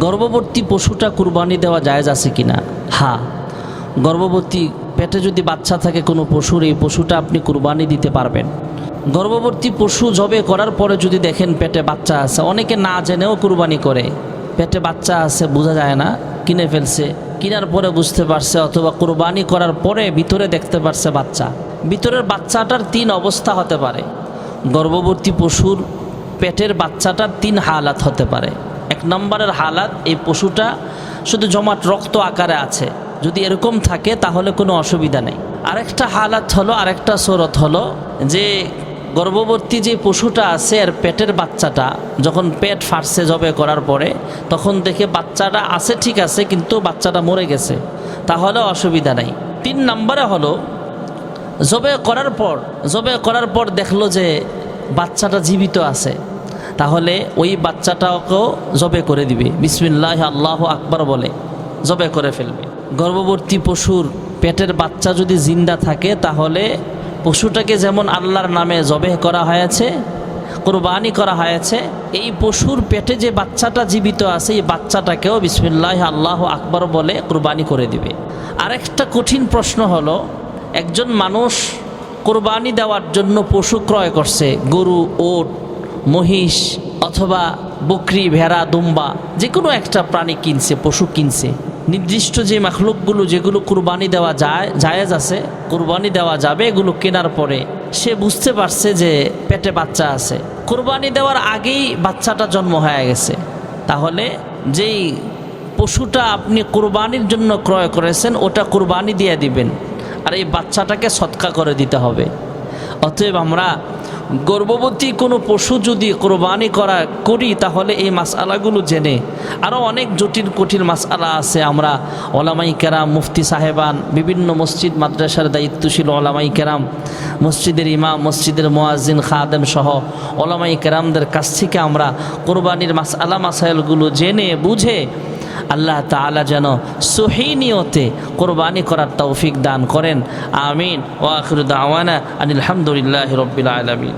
গর্ভবতী পশুটা কুরবানি দেওয়া জায়েজ আছে কিনা? হ্যাঁ গর্ভবতী পেটে যদি বাচ্চা থাকে কোনো পশুর, এই পশুটা আপনি কুরবানি দিতে পারবেন। গর্ভবতী পশু জবে করার পরে যদি দেখেন পেটে বাচ্চা আছে, অনেকে না জেনেও কুরবানি করে। পেটে বাচ্চা আছে, বোঝা যায় না, কিনে ফেলছে। কিনার পরে বুঝতে পারছে অথবা কুরবানি করার পরে ভিতরে দেখতে পারছে বাচ্চা। ভিতরের বাচ্চাটার তিন অবস্থা হতে পারে। গর্ভবতী পশুর পেটের বাচ্চাটার তিন হালাত হতে পারে। এক নম্বরের হালাত এই পশুটা শুধু জমাট রক্ত আকারে আছে। যদি এরকম থাকে, তাহলে কোনো অসুবিধা নেই। আরেকটা হালাত হলো, আরেকটা সরত হলো যে, গর্ভবতী যে পশুটা আছে আর পেটের বাচ্চাটা যখন পেট ফাটছে জবে করার পরে, তখন দেখে বাচ্চাটা আছে, ঠিক আছে, কিন্তু বাচ্চাটা মরে গেছে। তাহলে অসুবিধা নেই। তিন নম্বরে হলো, জবে করার পর, জবে করার পর দেখল যে বাচ্চাটা জীবিত আছে। তাহলে ওই বাচ্চাটাকেও জবে করে দিবে। বিসমিল্লাহ আল্লাহ আকবার বলে, জবে করে ফেলবে। গর্ভবর্তী পশুর পেটের বাচ্চা যদি জিন্দা থাকে, তাহলে পশুটাকে যেমন আল্লাহর নামে জবে করা হয়েছে, কোরবানি করা হয়েছে, এই পশুর পেটে যে বাচ্চাটা জীবিত আছে, এই বাচ্চাটাকেও বিসমিল্লাহ আল্লাহ আকবর বলে কোরবানি করে দিবে। আরেকটা কঠিন প্রশ্ন হলো, একজন মানুষ কোরবানি দেওয়ার জন্য পশু ক্রয় করছে, গরু, ওট মহিষ অথবা বকরি, ভেড়া, দুম্বা যে কোনো একটা প্রাণী কিনছে, পশু কিনছে, নির্দিষ্ট যে মাখলুকগুলো, যেগুলো কুরবানি দেওয়া যায়, জায়েজ আছে, কুরবানি দেওয়া যাবে, এগুলো কেনার পরে সে বুঝতে পারছে যে পেটে বাচ্চা আছে। কুরবানি দেওয়ার আগেই বাচ্চাটা জন্ম হয়ে গেছে। তাহলে যেই পশুটা আপনি কুরবানির জন্য ক্রয় করেছেন, ওটা কুরবানি দিয়ে দিবেন। আর এই বাচ্চাটাকে সৎকা করে দিতে হবে। অতএব আমরা গর্ভবতী কোনো পশু যদি কোরবানি করা করি, তাহলে এই মাসালাগুলো জেনে। আরও অনেক জটিল কঠিন মাসালা আছে আমরা ওলামাই কেরাম, মুফতি সাহেবান, বিভিন্ন মসজিদ মাদ্রাসার দায়িত্বশীল ওলামাই কেরাম, মসজিদের ইমাম, মসজিদের মোয়াজিন খাদেম সহ ওলামাই কেরামদের কাছ থেকে আমরা কোরবানির মাসালা মাসাইলগুলো জেনে, বুঝে আল্লাহ তালা যেন সহি নিয়তে কোরবানি করার তৌফিক দান করেন। আমিন। ও আখির দাওয়ানা আনিল হামদুলিল্লাহ রবিল আলমিন।